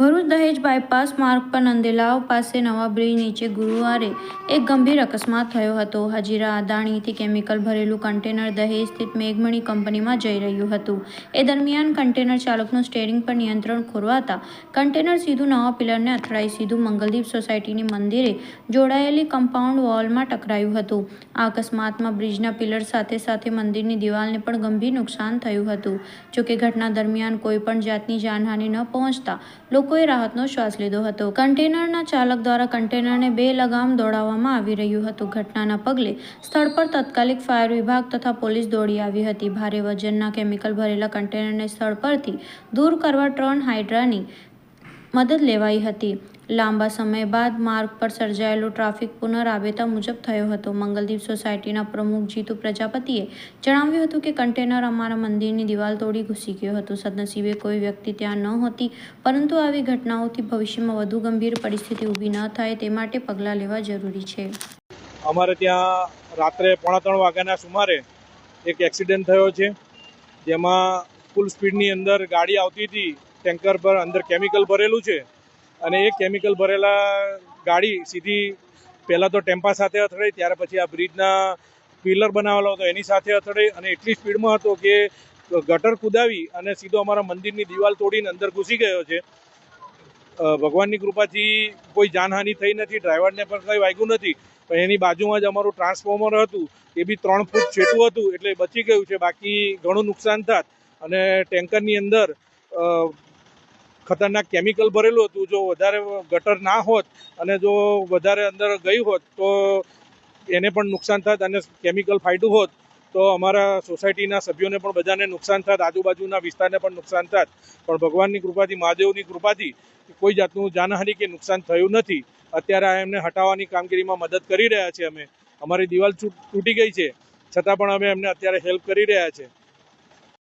ભરૂચ દહેજ બાયપાસ માર્ગ પર નંદેલાવ પાસે નવા બ્રિજ નીચે ગુરુવારે એક ગંભીર અકસ્માત થયો હતો. હજીરા, અદાણીથી કેમિકલ ભરેલું કન્ટેનર દહેજ સ્થિત મેઘમણી કંપનીમાં જઈ રહ્યું હતું. એ દરમિયાન કન્ટેનર ચાલકનું સ્ટેરિંગ પર નિયંત્રણ ખોરવાતા કન્ટેનર સીધું નવા પિલરને અથડાઈ સીધું મંગલદીપ સોસાયટીની મંદિરે જોડાયેલી કમ્પાઉન્ડ વોલમાં ટકરાયું હતું. આ અકસ્માતમાં બ્રિજના પિલર સાથે સાથે મંદિરની દિવાલને પણ ગંભીર નુકસાન થયું હતું. જોકે ઘટના દરમિયાન કોઈપણ જાતની જાનહાનિ ન પહોંચતા લોકોએ રાહતનો શ્વાસ લીધો હતો. કન્ટેનરના ચાલક દ્વારા કન્ટેનરને બે લગામ દોડાવવામાં આવી રહ્યું હતું. ઘટનાના પગલે સ્થળ પર તાત્કાલિક ફાયર વિભાગ તથા પોલીસ દોડી આવી હતી. ભારે વજનના કેમિકલ ભરેલા કન્ટેનરને સ્થળ પરથી દૂર કરવા ત્રણ હાઇડ્રાની મદદ લેવાઈ હતી. લાંબા સમય બાદ માર્ગ પર સર્જાયેલો ટ્રાફિક પુનરાબેતા મુજબ થયો હતો. મંગલદીપ સોસાયટીના પ્રમુખ જીતુ પ્રજાપતિએ જણાવ્યું હતું કે કન્ટેનર અમારા મંદિરની દિવાલ તોડી ઘૂસી ગયો હતો. સદનસીબે કોઈ વ્યક્તિ ત્યાં ન હતી, પરંતુ આવી ઘટનાઓથી ભવિષ્યમાં વધુ ગંભીર પરિસ્થિતિ ઊભી ન થાય તે માટે પગલાં લેવા જરૂરી છે. અમારે ત્યાં રાત્રે પોણા ત્રણ વાગ્યાના સુમારે એક એક્સિડન્ટ થયો છે, જેમાં ફૂલ સ્પીડની અંદર ગાડી આવતી હતી. ટેન્કર પર અંદર કેમિકલ ભરેલું છે અને એ કેમિકલ ભરેલા ગાડી સીધી પહેલાં તો ટેમ્પા સાથે અથડાઈ, ત્યાર પછી આ બ્રિજના પિલર બનાવેલો હતો એની સાથે અથડાઈ અને એટલી સ્પીડમાં હતો કે ગટર કુદાવી અને સીધો અમારા મંદિરની દિવાલ તોડીને અંદર ઘૂસી ગયો છે. ભગવાનની કૃપાથી કોઈ જાનહાનિ થઈ નથી, ડ્રાઈવરને પણ કંઈ વાગ્યું નથી, પણ એની બાજુમાં જ અમારું ટ્રાન્સફોર્મર હતું, એ બી ત્રણ ફૂટ છેટું હતું, એટલે બચી ગયું છે, બાકી ઘણું નુકસાન થાત. અને ટેન્કરની અંદર ખતરનાક કેમિકલ ભરેલું હતું. જો વધારે ગટર ના હોત અને જો વધારે અંદર ગઈ હોત, તો એને પણ નુકસાન થાત અને કેમિકલ ફાટ્યું હોત, તો અમારા સોસાયટીના સભ્યોને પણ બધાને નુકસાન થાત, આજુબાજુના વિસ્તારને પણ નુકસાન થાત. પણ ભગવાનની કૃપાથી, મહાદેવની કૃપાથી કોઈ જાતનું જાનહાનિ કે નુકસાન થયું નથી. અત્યારે આ એમને હટાવવાની કામગીરીમાં મદદ કરી રહ્યા છે અમે. અમારી દિવાલ તૂટી ગઈ છે. છતાં પણ અમે એમને અત્યારે હેલ્પ કરી રહ્યા છે.